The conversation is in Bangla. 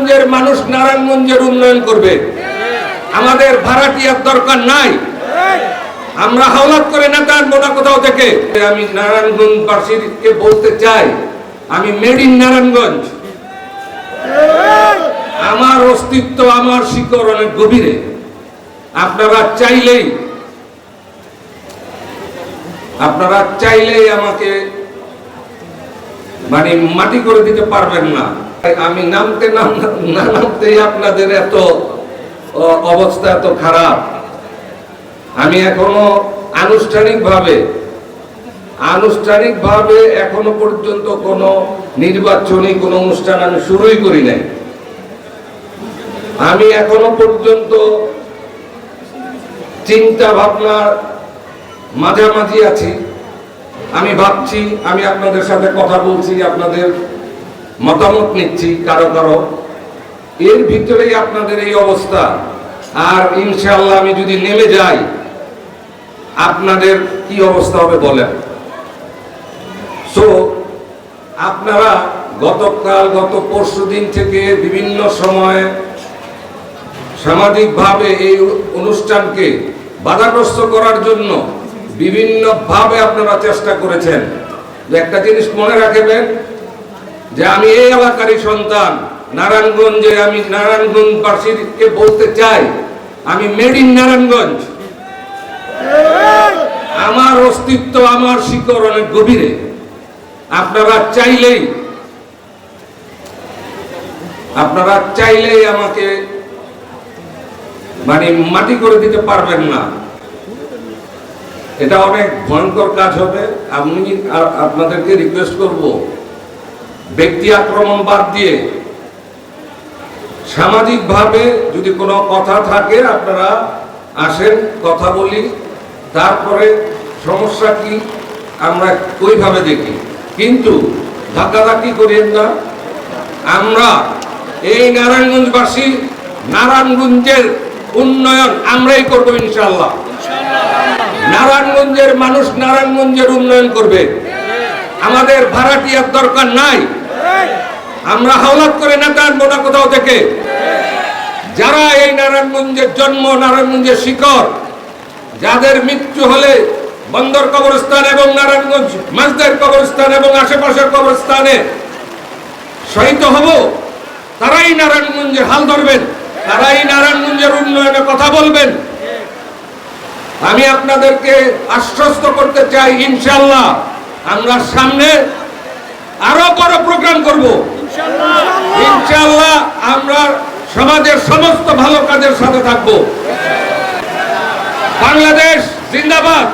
নারায়ণগঞ্জের মানুষ নারায়ণগঞ্জের উন্নয়ন করবে। আমাদের ভাড়াটিয়ার দরকার নাই। আমরা হাওলাত করে নেতা আনব না কোথাও থেকে আমি নারায়ণগঞ্জবাসীকে বলতে চাই, আমি মেড ইন নারায়ণগঞ্জ। আমার অস্তিত্ব আমার শিকড় অনেক গভীরে। আপনারা চাইলেই আপনারা চাইলেই আমাকে মানে মাটি করে দিতে পারবেন না। আমি নামতে নামতেই আপনাদের এত অবস্থা এত খারাপ। আমি এখনও আনুষ্ঠানিকভাবে আনুষ্ঠানিকভাবে এখনও পর্যন্ত কোনো নির্বাচনী, কোনো অনুষ্ঠান আমি শুরুই করি নাই। আমি এখনও পর্যন্ত চিন্তা ভাবনার মাঝামাঝি আছি। আমি ভাবছি, আমি আপনাদের সাথে কথা বলছি, আপনাদের মতামত নিচ্ছি, কারও কারও। এর ভিতরেই আপনাদের এই অবস্থা। আর ইনশাল্লাহ আমি যদি নেমে যাই, আপনাদের কি অবস্থা হবে বলেন। সো আপনারা গতকাল, গত পরশু দিন থেকে বিভিন্ন সময়ে সামাজিকভাবে এই অনুষ্ঠানকে বাধাগ্রস্ত করার জন্য বিভিন্নভাবে আপনারা চেষ্টা করেছেন। একটা জিনিস মনে রাখবেন যে আমি এই এলাকারই সন্তান নারায়ণগঞ্জে আমি নারায়ণগঞ্জ নারায়ণগঞ্জবাসীকে বলতে চাই, আমি মেড ইন নারায়ণগঞ্জ। আমার অস্তিত্ব আমার শিকড় অনেক গভীরে। আপনারা চাইলেই আপনারা চাইলেই আমাকে মানে মাটি করে দিতে পারবেন না। এটা অনেক ভয়ঙ্কর কাজ হবে। আমি আপনাদেরকে রিকোয়েস্ট করব। ব্যক্তি আক্রমণ বাদ দিয়ে সামাজিকভাবে যদি কোনো কথা থাকে, আপনারা আসেন, কথা বলি, তারপরে সমস্যা কি আমরা ওইভাবে দেখি। কিন্তু ধাক্কাধাক্কি করিয়েন না। আমরা এই নারায়ণগঞ্জবাসী, নারায়ণগঞ্জের উন্নয়ন আমরাই করব ইনশাল্লাহ নারায়ণগঞ্জের মানুষ নারায়ণগঞ্জের উন্নয়ন করবে। আমাদের ভাড়াটিয়ার দরকার নাই। আমরা হাওলাত করে নেতা আনব না কোথাও থেকে? যারা এই নারায়ণগঞ্জের জন্ম, নারায়ণগঞ্জের শিকড়, যাদের মৃত্যু হলে বন্দর কবরস্থান এবং নারায়ণগঞ্জ মাঝদের কবরস্থান এবং আশেপাশের কবরস্থানে শহীদ হব, তারাই নারায়ণগঞ্জের হাল ধরবেন, তারাই নারায়ণগঞ্জের উন্নয়নে কথা বলবেন। আমি আপনাদেরকে আশ্বস্ত করতে চাই ইনশাল্লাহ আমরা সামনে আরও বড় প্রোগ্রাম করব। ইনশাল্লাহ আমরা সমাজের সমস্ত ভালো কাজের সাথে থাকব। বাংলাদেশ জিন্দাবাদ।